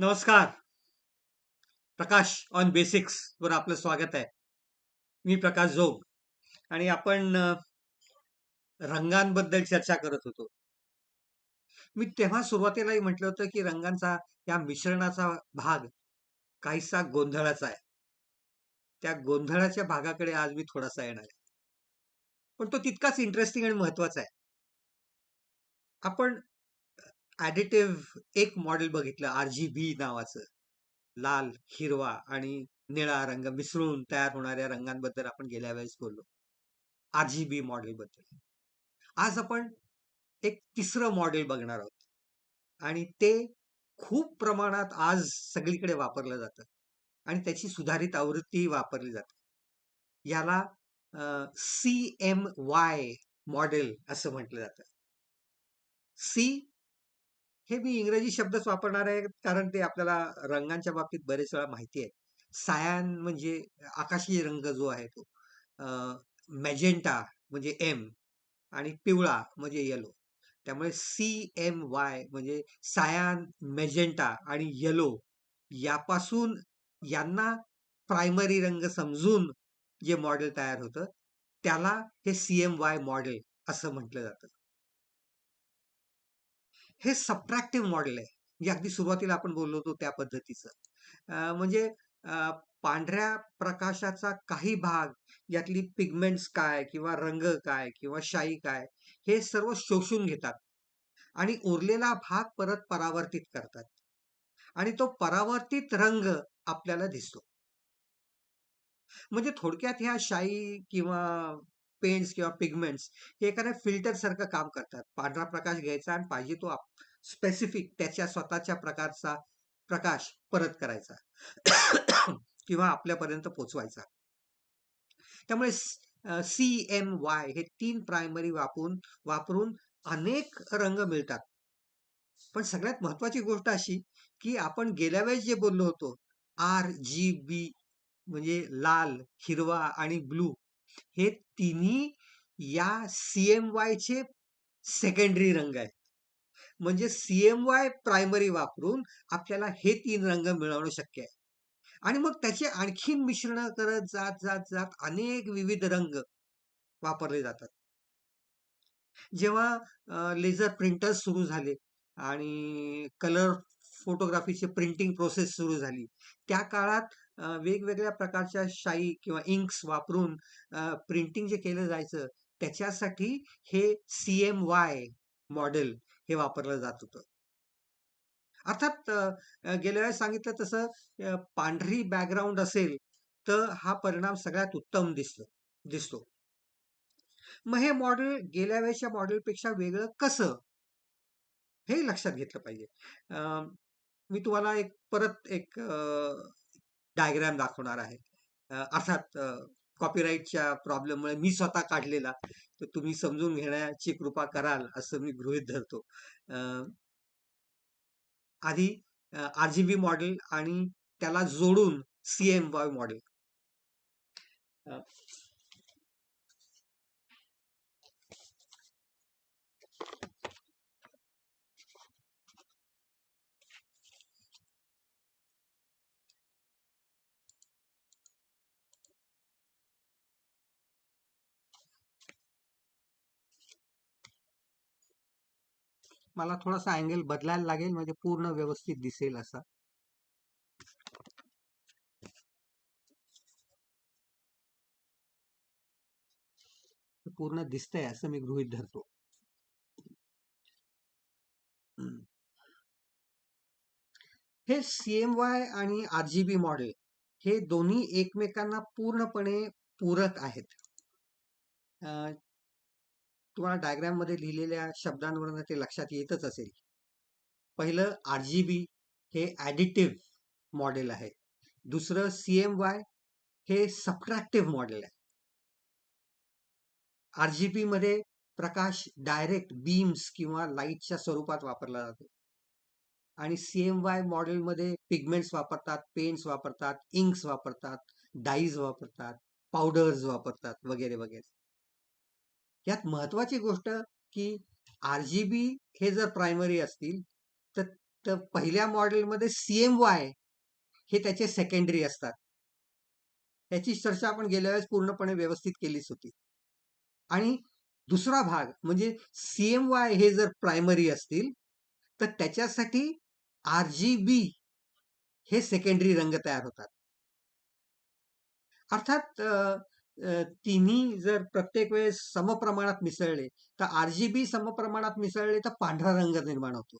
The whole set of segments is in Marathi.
नमस्कार. प्रकाश ऑन बेसिक्स वर आपलं स्वागत आहे. मी प्रकाश जोग आणि आपण रंगांबद्दल चर्चा करत होतो. मी तेव्हा सुरुवातीलाही म्हटलं होतं, की रंगांचा या मिश्रणाचा भाग काहीसा गोंधळाचा आहे. त्या गोंधळाच्या भागाकडे आज मी थोडासा येणार आहे. पण तो तितकाच इंटरेस्टिंग आणि महत्त्वाचा आहे. आपण ॲडिटिव्ह एक मॉडेल बघितलं आर-जी-बी नावाचं. लाल, हिरवा आणि निळा रंग मिसळून तयार होणाऱ्या रंगांबद्दल आपण गेल्या वेळेस बोललो. आर-जी-बी मॉडेलबद्दल. आज आपण एक तिसरं मॉडेल बघणार आहोत आणि ते खूप प्रमाणात आज सगळीकडे वापरलं जातं आणि त्याची सुधारित आवृत्तीही वापरली जाते. याला सी-एम-वाय मॉडेल असं म्हटलं जातं. सी हे मी इंग्रजी शब्दच वापरणार आहे, कारण ते आपल्याला रंगांच्या बाबतीत बरेच वेळा माहिती आहे. सायन म्हणजे आकाशी रंग जो आहे तो. मॅजेंटा म्हणजे एम आणि पिवळा म्हणजे येलो. त्यामुळे सी-एम-वाय म्हणजे सायन, मॅजेंटा आणि येलो यापासून यांना प्रायमरी रंग समजून जे मॉडेल तयार होतं, त्याला हे सी-एम-वाय मॉडेल असं म्हटलं जातं. हे सबट्रॅक्टिव्ह मॉडेल आहे. म्हणजे अगदी सुरुवातीला आपण बोललो होतो त्या पद्धतीचं. म्हणजे पांढऱ्या प्रकाशाचा काही भाग यातली पिगमेंट्स काय किंवा रंग काय किंवा शाई काय हे सर्व शोषून घेतात आणि उरलेला भाग परत परावर्तित करतात आणि तो परावर्तित रंग आपल्याला दिसतो. म्हणजे थोडक्यात ह्या शाई किंवा पेंट्स किंवा पिगमेंट्स हे एखाद्या फिल्टर सारखं काम करतात. पांढरा प्रकाश घ्यायचा आणि पाहिजे तो स्पेसिफिक त्याच्या स्वतःच्या प्रकारचा प्रकाश परत करायचा किंवा आपल्यापर्यंत पोहोचवायचा. त्यामुळे सी-एम-वाय हे तीन प्रायमरी वापरून वापरून अनेक रंग मिळतात. पण सगळ्यात महत्वाची गोष्ट अशी, की आपण गेल्या वेळेस जे बोललो होतो आर-जी-बी म्हणजे लाल, हिरवा आणि ब्लू हे तिन्ही या सी-एम-वायचे सेकंडरी रंग आहेत. म्हणजे सी-एम-वाय प्रायमरी वापरून आपल्याला हे तीन रंग मिळवणं शक्य आहे. आणि मग त्याचे आणखीन मिश्रण करत जात, जात, जात अनेक विविध रंग वापरले जातात. जेव्हा लेझर प्रिंटर्स सुरू झाले आणि कलर फोटोग्राफीचे प्रिंटिंग प्रोसेस सुरू झाली. त्या काळात वेगवेगळ्या प्रकारच्या शाई किंवा इंक्स वापरून प्रिंटिंग जे केलं जायचं त्याच्यासाठी हे सी-एम-वाय मॉडेल हे वापरलं जात होतं. अर्थात गेल्या वेळेस सांगितलं तसं पांढरी बॅकग्राऊंड असेल, तर हा परिणाम सगळ्यात उत्तम दिसतो दिसतो. मग हे मॉडेल गेल्या वेळेसच्या मॉडेलपेक्षा वेगळं कसं? हे लक्षात घेतलं पाहिजे. मी तुम्हाला एक परत एक डायग्राम दाखवणार आहे. अर्थात कॉपीराईटच्या प्रॉब्लेममुळे मी स्वतः काढलेला, तर तुम्ही समजून घेण्याची कृपा कराल असं मी गृहीत धरतो. आधी आरजीबी आर-जी-बी मॉडेल आणि त्याला जोडून सी-एम-वाय मॉडेल. मला थोडासा अँगल बदलायला लागेल म्हणजे पूर्ण व्यवस्थित दिसेल असा. पूर्ण दिसतंय असं मी गृहीत धरतो. हे सीएम वाय आणि आरजीबी मॉडेल हे दोन्ही एकमेकांना पूर्णपणे पूरक आहेत. तुम्हाला डायग्राममध्ये लिहिलेल्या शब्दांवरून ते लक्षात येतच असेल. पहिलं आर-जी-बी हे ॲडिटिव्ह मॉडेल आहे. दुसरं सी-एम-वाय हे सबट्रॅक्टिव्ह मॉडेल आहे. आर-जी-बीमध्ये प्रकाश डायरेक्ट बीम्स किंवा लाईटच्या स्वरूपात वापरला जातो. आणि सी-एम-वाय मॉडेलमध्ये पिगमेंट्स वापरतात, पेंट्स वापरतात, इंक्स वापरतात, डाईज वापरतात, पावडर्स वापरतात वगैरे, वगैरे. यात महत्वाची गोष्ट की आर-जी-बी हे जर प्रायमरी असतील, तर तर पहिल्या मॉडेलमध्ये सीएमवाय हे त्याचे सेकंडरी असतात. त्याची चर्चा आपण गेल्या वेळेस पूर्णपणे व्यवस्थित केलीच होती. आणि दुसरा भाग म्हणजे सीएमवाय हे जर प्रायमरी असतील तर त्याच्यासाठी आर जी बी हे सेकंडरी रंग तयार होतात. अर्थात तिन्ही जर प्रत्येक वेळेस समप्रमाणात मिसळले तर आरजीबी समप्रमाणात मिसळले तर पांढरा रंग निर्माण होतो.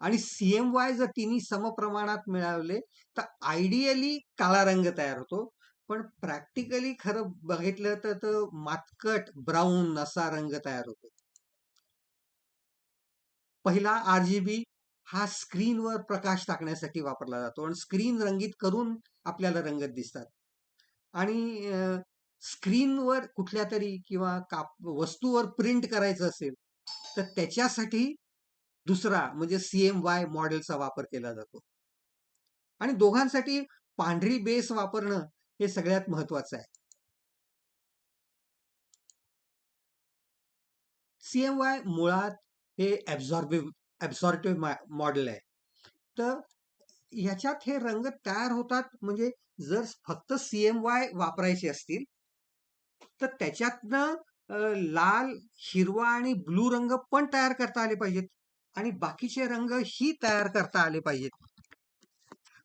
आणि सीएम वाय जर तिन्ही समप्रमाणात मिळवले तर आयडियली काळा रंग तयार होतो. पण प्रॅक्टिकली खरं बघितलं तर तो मातकट ब्राऊन असा रंग तयार होतो. पहिला आरजीबी हा स्क्रीनवर प्रकाश टाकण्यासाठी वापरला जातो. आणि स्क्रीन रंगीत करून आपल्याला रंगत दिसतात. आणि स्क्रीनवर कुठल्या तरी किंवा काप वस्तूवर प्रिंट करायचं असेल तर त्याच्यासाठी दुसरा म्हणजे सीएम वाय मॉडेलचा वापर केला जातो. आणि दोघांसाठी पांढरी बेस वापरणं हे सगळ्यात महत्वाचं आहे. सीएम वाय मुळात हे ऍब्झॉर्बिव्ह ऍब्झॉर्टिव्ह मॉडेल आहे. तर ह्याच्यात हे रंग तयार होतात म्हणजे जर फक्त सीएम वाय वापरायचे असतील तर त्याच्यातनं लाल हिरवा आणि ब्लू रंग पण तयार करता आले पाहिजेत आणि बाकीचे रंग ही तयार करता आले पाहिजेत.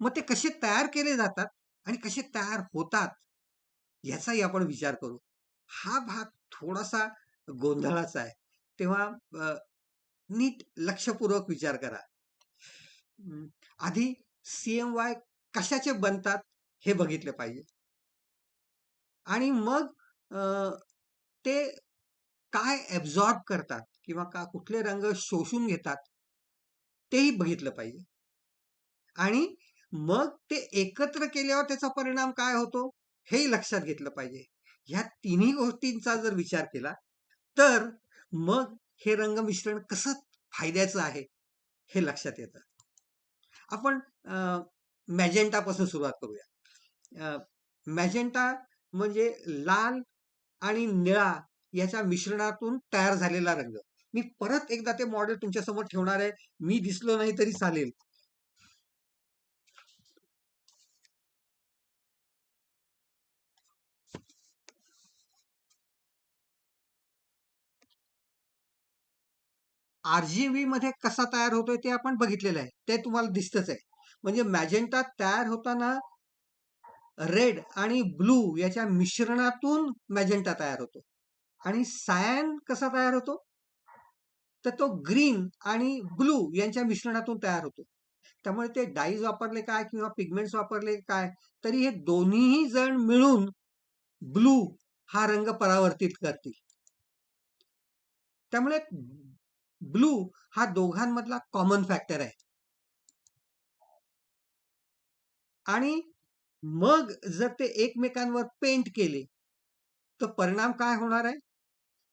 मग ते कसे तयार केले जातात आणि कसे तयार होतात याचाही आपण विचार करू. हा भाग थोडासा गोंधळाचा आहे. तेव्हा नीट लक्षपूर्वक विचार करा. आधी सीएम वाय कशाचे बनतात हे बघितले पाहिजे. आणि मग ते काय ऍब्झॉर्ब करतात किंवा का कुठले रंग शोषून घेतात तेही बघितलं पाहिजे. आणि मग ते एकत्र केल्यावर त्याचा परिणाम काय होतो हेही लक्षात घेतलं पाहिजे. ह्या तिन्ही गोष्टींचा जर विचार केला तर मग हे रंग मिश्रण कसं फायद्याचं आहे हे लक्षात येतं. आपण मॅजेंटापासून सुरुवात करूया. मॅजेंटा म्हणजे लाल आणि निळा याच्या मिश्रणातून तयार झालेला रंग. मी परत एकदा ते मॉडेल तुमच्यासमोर ठेवणार आहे. मी दिसलो नाही तरी चालेल. आरजीबी मध्ये कसा तयार होतोय ते आपण बघितलेलं आहे. ते तुम्हाला दिसतच आहे. म्हणजे मॅजेंटा तयार होताना रेड आणि ब्लू याच्या मिश्रणातून मॅजेंटा तयार होतो. आणि सायन कसा तयार होतो? तर तो ग्रीन आणि ब्लू यांच्या मिश्रणातून तयार होतो. त्यामुळे ते डाईज वापरले काय किंवा पिगमेंट्स वापरले काय तरी हे दोन्हीही जण मिळून ब्लू हा रंग परावर्तित करतील. त्यामुळे ब्लू हा दोघांमधला कॉमन फॅक्टर आहे. आणि मग जर ते एकमेकांवर पेंट केले तर परिणाम काय होणार आहे?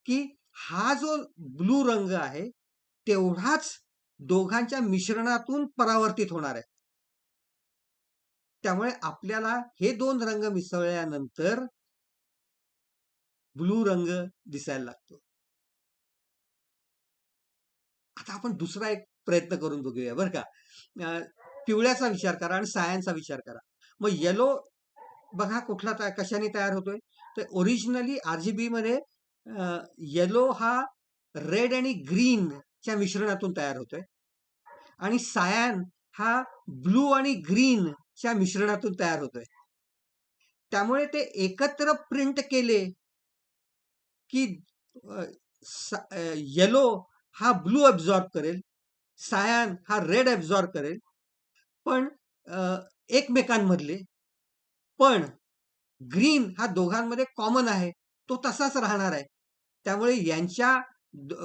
की हा जो ब्लू रंग आहे तेवढाच दोघांच्या मिश्रणातून परावर्तित होणार आहे. त्यामुळे आपल्याला हे दोन रंग मिसळल्यानंतर ब्लू रंग दिसायला लागतो. आता आपण दुसरा एक प्रयत्न करून बघूया बरं का. पिवळ्याचा विचार करा आणि सायांचा विचार करा. मग येलो बघा कुठला तयार कशाने तयार होतोय? तर ओरिजिनली आरजीबी मध्ये येलो हा रेड आणि ग्रीन च्या मिश्रणातून तयार होतोय. आणि सायन हा ब्लू आणि ग्रीन च्या मिश्रणातून तयार होतोय. त्यामुळे ते एकत्र प्रिंट केले की येलो हा ब्लू अब्झॉर्ब करेल सायन हा रेड ऍब्झॉर्ब करेल. पण एकमेकांमधले. पण ग्रीन हा दोघांमध्ये कॉमन आहे. तो तसाच राहणार आहे. त्यामुळे यांच्या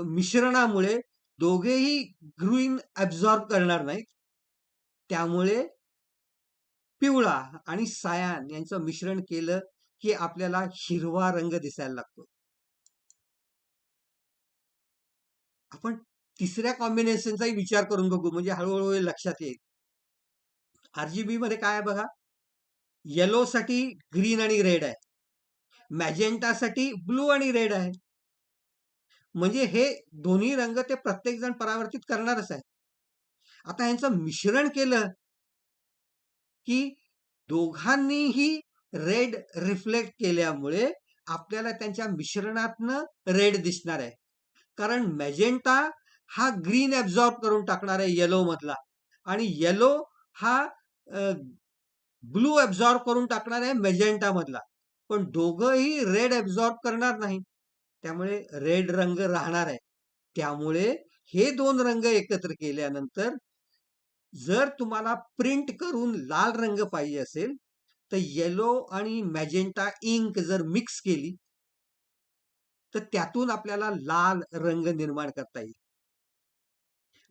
मिश्रणामुळे दोघेही ग्रीन ऍब्झॉर्ब करणार नाहीत. त्यामुळे पिवळा आणि सायान यांचं मिश्रण केलं की आपल्याला हिरवा रंग दिसायला लागतो. आपण तिसऱ्या कॉम्बिनेशनचाही विचार करून बघू. म्हणजे हळूहळू लक्षात येईल. आरजीबी मध्ये काय आहे बघा? येलो साठी ग्रीन आणि रेड आहे. मॅजेंटासाठी ब्लू आणि रेड आहे. म्हणजे हे दोन्ही रंग ते प्रत्येक जण परावर्तित करणारच आहे आता यांचं मिश्रण केलं की दोघांनीही रेड रिफ्लेक्ट केल्यामुळे आपल्याला त्यांच्या मिश्रणातनं रेड दिसणार आहे. कारण मॅजेंटा हा ग्रीन ऍब्झॉर्ब करून टाकणार आहे येलो मधला. आणि येलो हा ब्लू ऍब्झॉर्ब करून टाकणार आहे मेजेंटा मधला पण दोघंही रेड ऍब्झॉर्ब करणार नाही. त्यामुळे रेड रंग राहणार आहे. त्यामुळे हे दोन रंग एकत्र केल्यानंतर जर तुम्हाला प्रिंट करून लाल रंग पाहिजे असेल तर येलो आणि मॅजेंटा इंक जर मिक्स केली तर त्यातून आपल्याला लाल रंग निर्माण करता येईल.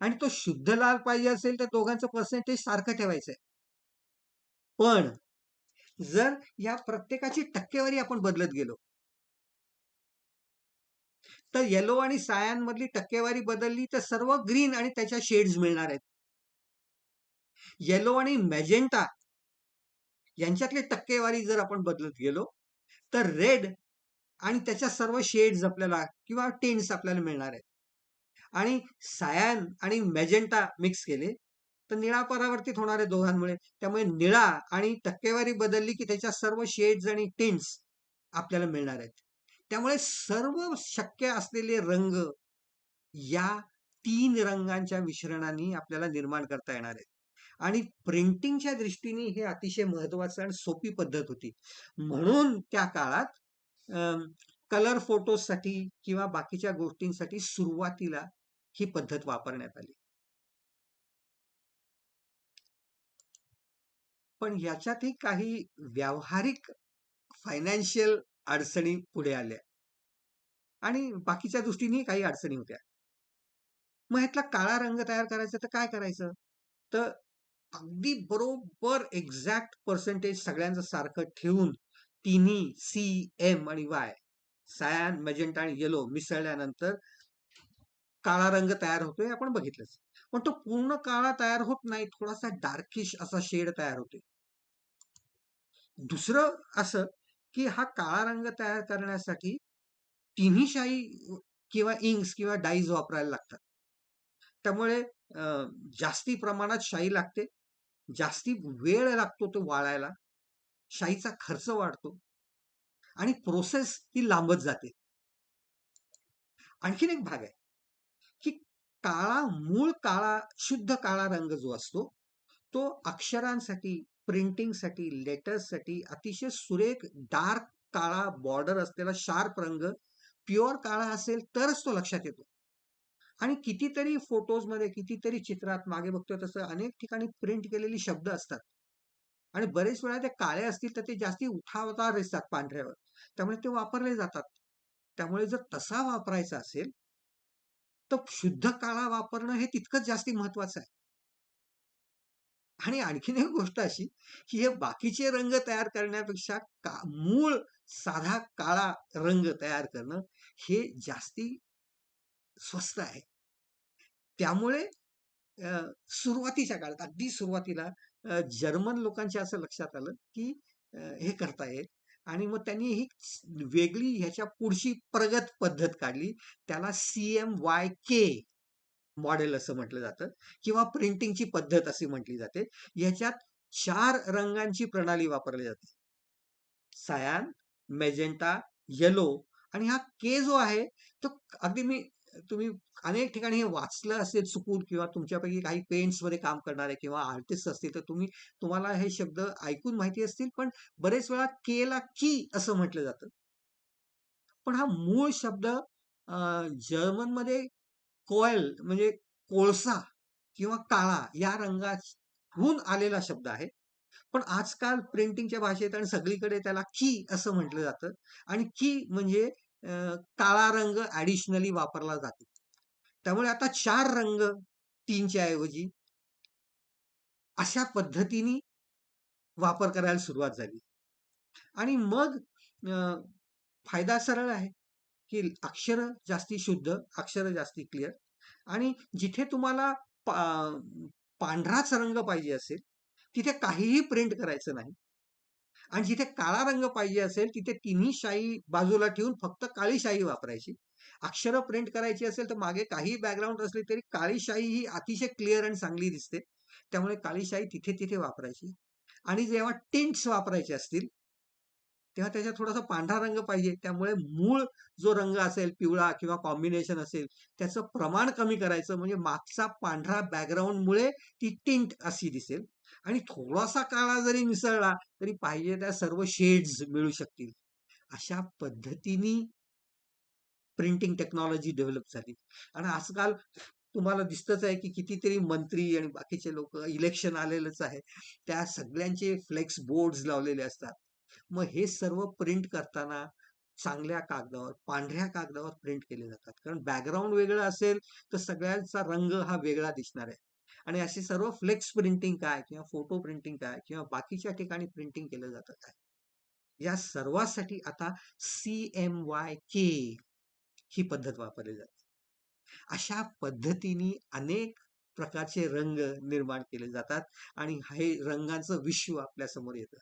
आणि तो शुद्ध लाल पाहिजे असेल तर दोघांचं पर्सेंटेज सारखं ठेवायचंय पण जर या प्रत्येकाची टक्केवारी आपण बदलत गेलो. तर येलो आणि सायान मधली टक्केवारी बदलली तर सर्व ग्रीन आणि त्याच्या शेड्स मिळणार आहेत. येलो आणि मॅजेंटा यांच्यातली टक्केवारी जर आपण बदलत गेलो तर रेड आणि त्याच्या सर्व शेड्स आपल्याला किंवा टेन्स आपल्याला मिळणार आहेत. आणि सायन आणि मॅजेंटा मिक्स केले तर निळा परावर्तित होणार आहे दोघांमुळे. त्यामुळे निळा आणि टक्केवारी बदलली की त्याच्या सर्व शेड्स आणि टिंट्स आपल्याला मिळणार आहेत. त्यामुळे सर्व शक्य असलेले रंग या तीन रंगांच्या मिश्रणाने आपल्याला निर्माण करता येणार आहेत. आणि प्रिंटिंगच्या दृष्टीने हे अतिशय महत्वाचं आणि सोपी पद्धत होती. म्हणून त्या काळात कलर फोटोसाठी किंवा बाकीच्या गोष्टींसाठी सुरुवातीला ही पद्धत वापरण्यात आली. पण याच्यातही काही व्यावहारिक फायनान्शियल अडचणी पुढे आल्या. आणि बाकीच्या दृष्टीने काही अडचणी होत्या. मग ह्यातला काळा रंग तयार करायचा तर काय करायचं? तर अगदी बरोबर एक्झॅक्ट पर्सेंटेज सगळ्यांचं सारखं ठेवून तिन्ही सी एम आणि वाय सायन मॅजेंटा आणि येलो मिसळल्यानंतर काळा रंग तयार होतोय आपण बघितलंच. पण तो पूर्ण काळा तयार होत नाही थोडासा डार्किश असा शेड तयार होतोय. दुसरं असं की हा काळा रंग तयार करण्यासाठी तिन्ही शाई किंवा इंक्स किंवा डाईज वापरायला लागतात. त्यामुळे जास्ती प्रमाणात शाई लागते जास्ती वेळ लागतो तो वाळायला शाईचा खर्च वाढतो आणि प्रोसेस ही लांबत जाते. आणखीन एक भाग आहे की काळा मूळ काळा शुद्ध काळा रंग जो असतो तो अक्षरांसाठी प्रिंटिंगसाठी लेटर्ससाठी अतिशय सुरेख डार्क काळा बॉर्डर असलेला शार्प रंग प्युअर काळा असेल तरच तो लक्षात येतो. आणि कितीतरी फोटोजमध्ये कितीतरी चित्रात मागे बघतोय तसं अनेक ठिकाणी प्रिंट केलेली शब्द असतात. आणि बरेच वेळा ते काळे असतील तर ते जास्ती उठावतार दिसतात पांढऱ्यावर. त्यामुळे ते वापरले जातात. त्यामुळे जर तसा वापरायचा असेल तर शुद्ध काळा वापरणं हे तितकंच जास्ती महत्वाचं आहे. आणि आणखीन एक गोष्ट अशी की हे बाकीचे रंग तयार करण्यापेक्षा का मूळ साधा काळा रंग तयार करणं हे जास्ती स्वस्त आहे. त्यामुळे सुरुवातीच्या काळात अगदी सुरुवातीला जर्मन लोकांच्या असं लक्षात आलं की हे करता येईल. आणि मग त्यांनी ही वेगळी ह्याच्या पुढची प्रगत पद्धत काढली त्याला C M Y K model असं म्हटलं जातं किंवा प्रिंटिंगची पद्धत अशी म्हटली जाते. याच्यात चार रंगांची प्रणाली वापरली जाते. सायान मेजेंटा येलो आणि हा के जो आहे तो अगदी मी तुम्ही अनेक ठिकाणी हे वाचलं असेल चुकून किंवा तुमच्यापैकी काही पेंट्समध्ये काम करणारे किंवा आर्टिस्ट असतील तर तुम्ही तुम्हाला हे शब्द ऐकून माहिती असतील पण बरेच वेळा केला की असं म्हटलं जातं. पण हा मूळ शब्द जर्मनमध्ये कोयल म्हणजे कोळसा किंवा काळा या रंगाहून आलेला शब्द आहे. पण आजकाल प्रिंटिंगच्या भाषेत आणि सगळीकडे त्याला की असं म्हटलं जातं आणि की म्हणजे काळा रंग ऍडिशनली वापरला जातो. त्यामुळे आता चार रंग तीनच्या ऐवजी अशा पद्धतीने वापर करायला सुरुवात झाली. आणि मग फायदा सरळ आहे. की अक्षर जास्ती शुद्ध अक्षर जास्ती क्लिअर आणि जिथे तुम्हाला पांढराच रंग पाहिजे असेल तिथे काहीही प्रिंट करायचं नाही. आणि जिथे काळा रंग पाहिजे असेल तिथे तिन्ही शाई बाजूला ठेवून फक्त काळी शाई वापरायची. अक्षरं प्रिंट करायची असेल तर मागे काही बॅकग्राऊंड असली तरी काळी शाई ही अतिशय क्लिअर आणि चांगली दिसते. त्यामुळे काळी शाई तिथे-तिथे वापरायची. आणि जेव्हा टिंट्स वापरायचे असतील तेव्हा त्याच्यात थोडासा पांढरा रंग पाहिजे. त्यामुळे मूळ जो रंग असेल पिवळा किंवा कॉम्बिनेशन असेल, त्याचं प्रमाण कमी करायचं म्हणजे मागचा पांढरा बॅकग्राऊंडमुळे ती टिंट अशी दिसेल आणि थोडासा काळा जरी मिसळला, तरी पाहिजे त्या सर्व शेड्स मिळू शकतील. अशा पद्धतीने प्रिंटिंग टेक्नॉलॉजी डेव्हलप झाली आणि आजकाल तुम्हाला दिसतच आहे, की कितीतरी मंत्री आणि बाकीचे लोक इलेक्शन आलेलंच आहे. त्या सगळ्यांचे फ्लेक्स बोर्ड्स लावलेले असतात. मग हे सर्व प्रिंट करताना चांगल्या कागदावर, पांढऱ्या कागदावर प्रिंट केले जातात. कारण बॅकग्राऊंड वेगळं असेल, तर सगळ्यांचा रंग हा वेगळा दिसणार आहे. आणि असे सर्व फ्लेक्स प्रिंटिंग काय किंवा फोटो प्रिंटिंग काय किंवा बाकीच्या ठिकाणी प्रिंटिंग केलं जातं काय? या सर्वासाठी आता सी-एम-वाय-के ही पद्धत वापरली जाते. अशा पद्धतीने अनेक प्रकारचे रंग निर्माण केले जातात आणि हे रंगांचं विश्व आपल्यासमोर येतं.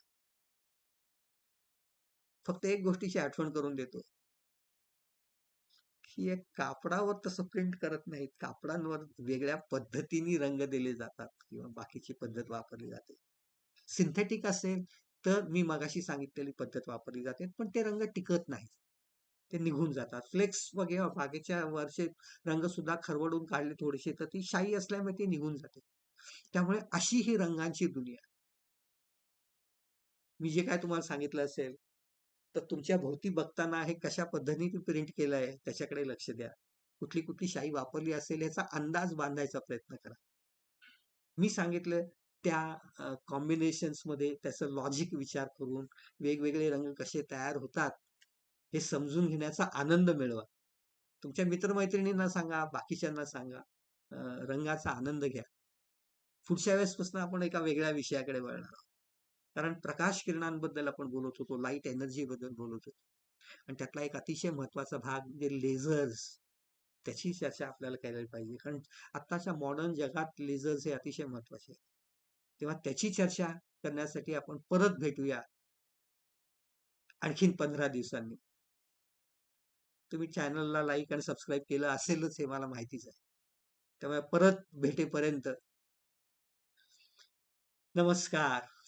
फक्त एक गोष्टीची आठवण करून देतो. की एक कापडावर तसं प्रिंट करत नाहीत. कापडांवर वेगळ्या पद्धतीने रंग दिले जातात किंवा बाकीची पद्धत वापरली जाते. सिंथेटिक असेल, तर मी मगाशी सांगितलेली पद्धत वापरली जाते. पण ते रंग टिकत नाहीत. ते निघून जातात. फ्लेक्स वगैरे बागेच्या वरचे रंग सुद्धा खरवडून काढले थोडेसे, तर ती शाई असल्यामुळे ती निघून जाते. त्यामुळे अशी ही रंगांची दुनिया. मी जे काय तुम्हाला सांगितलं असेल, तर तुमच्या भोवती बघताना हे कशा पद्धतीने प्रिंट केलं आहे त्याच्याकडे लक्ष द्या. कुठली-कुठली शाई वापरली असेल याचा अंदाज बांधायचा प्रयत्न करा. मी सांगितलं त्या कॉम्बिनेशन्स कॉम्बिनेशन्समध्ये त्याचं लॉजिक विचार करून वेगवेगळे रंग कसे तयार होतात, हे समजून घेण्याचा आनंद मिळवा. तुमच्या मित्रमैत्रिणींना सांगा, बाकीच्यांना सांगा. रंगाचा आनंद घ्या. पुढच्या वेळेसपासून आपण एका वेगळ्या विषयाकडे वळणार आहोत. कारण प्रकाश किरणांबद्दल आपण बोलत होतो, लाइट एनर्जीबद्दल बोलत होतो आणि त्यातला एक अतिशय महत्त्वाचा भाग म्हणजे लेझर्स. त्याची चर्चा आपल्याला करायला पाहिजे. कारण आत्ताच्या मॉडर्न जगात लेझर्स हे अतिशय महत्त्वाचे आहेत. तेव्हा त्याची चर्चा करण्यासाठी आपण परत भेटूया. आणखीन 15 दिवसांनी. तुम्ही चॅनलला लाईक आणि सबस्क्राईब केलं असेलच हे मला माहितीच आहे. त्यामुळे परत भेटेपर्यंत नमस्कार.